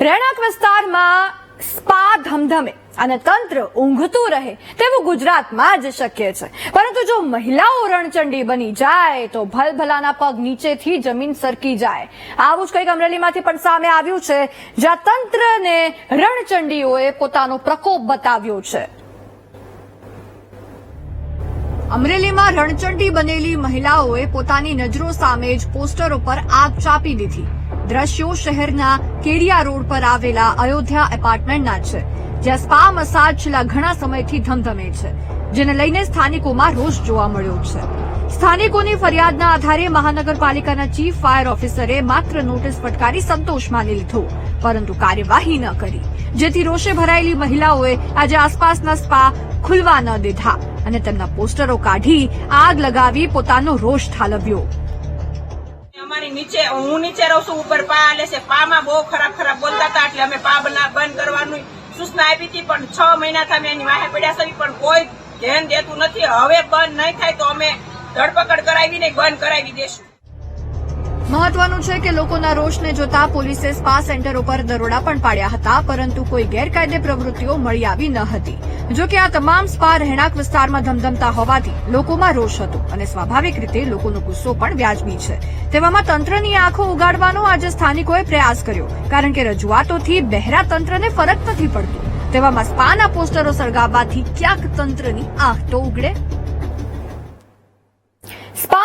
રહેણાંક વિસ્તારમાં સ્પા ધમધમે અને તંત્ર ઊંઘતું રહે તેવું ગુજરાતમાં જ શક્ય છે. પરંતુ જો મહિલાઓ રણચંડી બની જાય તો ભલભલાના પગ નીચેથી જમીન સરકી જાય. આવું જ કંઈક અમરેલીમાંથી પણ સામે આવ્યું છે, જ્યાં તંત્રને રણચંડીઓએ પોતાનો પ્રકોપ બતાવ્યો છે. અમરેલીમાં રણચંડી બનેલી મહિલાઓએ પોતાની નજરો સામે જ પોસ્ટરો પર આગ ચાપી દીધી. દ્રશ્યો શહેરના કેડિયા રોડ પર આવેલા અયોધ્યા એપાર્ટમેન્ટના છે, જ્યાં સ્પા મસાજ છેલ્લા ઘણા સમયથી ધમધમે છે, જેને લઈને સ્થાનિકોમાં રોષ જોવા મળ્યો છે. સ્થાનિકોની ફરિયાદના આધારે મહાનગરપાલિકાના ચીફ ફાયર ઓફિસરે માત્ર નોટિસ ફટકારી સંતોષ માની લીધો, પરંતુ કાર્યવાહી ન કરી, જેથી રોષે ભરાયેલી મહિલાઓએ આજે આસપાસના સ્પા ખુલવા ન દીધા અને તેમના પોસ્ટરો કાઢી આગ લગાવી પોતાનો રોષ ઠાલવ્યો. અમારી નીચે, હું નીચે રહું છું, ઉપર પા આલે છે. પામાં બહુ ખરાબ ખરાબ બોલતા હતા, એટલે અમે પા બંધ કરવાનું સૂચના આપી હતી, પણ છ મહિનાથી અમે એની વાહે પડ્યા છે પણ કોઈ ધ્યાન દેતું નથી. હવે બંધ નહીં થાય તો અમે ધરપકડ કરાવીને બંધ કરાવી દેશું. મહત્વનું છે કે લોકોના રોષને જોતા પોલીસે સ્પા સેન્ટરો પર દરોડા પણ પાડ્યા હતા, પરંતુ કોઈ ગેરકાયદે પ્રવૃત્તિઓ મળી આવી ન હતી. જો કે આ તમામ સ્પા રહેણાંક વિસ્તારમાં ધમધમતા હોવાથી લોકોમાં રોષ હતો અને સ્વાભાવિક રીતે લોકોનો ગુસ્સો પણ વ્યાજબી છે. તેવામાં તંત્રની આંખો ઉગાડવાનો આજે સ્થાનિકોએ પ્રયાસ કર્યો, કારણ કે રજૂઆતોથી બહેરા તંત્રને ફરક નથી પડતો. તેવામાં સ્પાના પોસ્ટરો સળગાવવાથી ક્યાંક તંત્રની આંખ તો ઉગડે.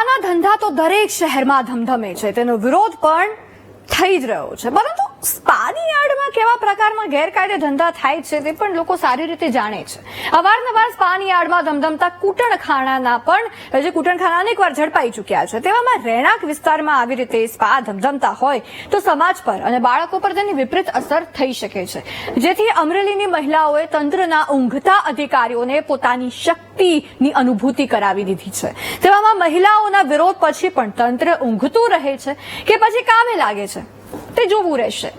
સ્પાના ધંધા તો દરેક શહેરમાં ધમધમે છે. તેનો વિરોધ પણ થઈ જ રહ્યો છે. પરંતુ સ્પાની યાર્ડમાં કેવા પ્રકારના ગેરકાયદે ધંધા થાય છે તે પણ લોકો સારી રીતે જાણે છે. અવારનવાર સ્પાની યાર્ડમાં ધમધમતા કૂટણખાનાના પણ, જે કૂટણખાના એકવાર ઝડપાઈ ચૂક્યા છે, તેવામાં રહેણાંક વિસ્તારમાં આવી રીતે સ્પા ધમધમતા હોય તો સમાજ પર અને બાળકો પર તેની વિપરીત અસર થઈ શકે છે. જેથી અમરેલીની મહિલાઓએ તંત્રના ઊંઘતા અધિકારીઓને પોતાની શક્તિની અનુભૂતિ કરાવી દીધી છે. તેવામાં મહિલાઓના વિરોધ પછી પણ તંત્ર ઊંઘતું રહે છે કે પછી કામે લાગે છે? તે જોવું રહેશે.